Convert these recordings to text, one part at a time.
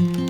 Mm-hmm.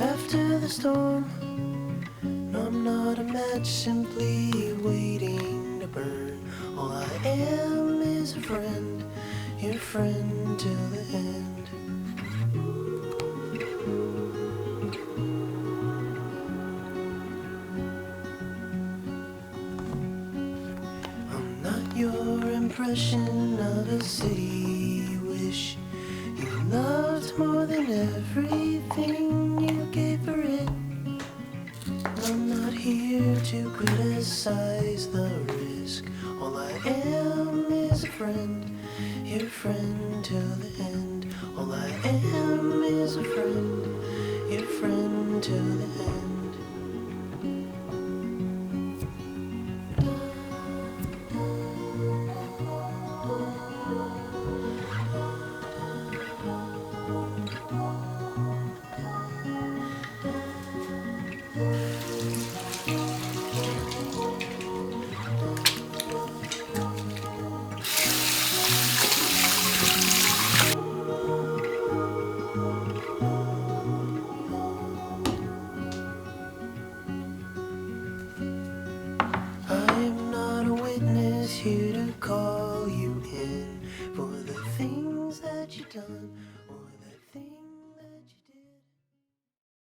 After the storm. No, I'm not a match simply waiting to burn. All I am is a friend, your friend till the end. I'm not your impression of a city the risk. All I am is a friend, your friend to the end. All I am is a friend, your friend to the end.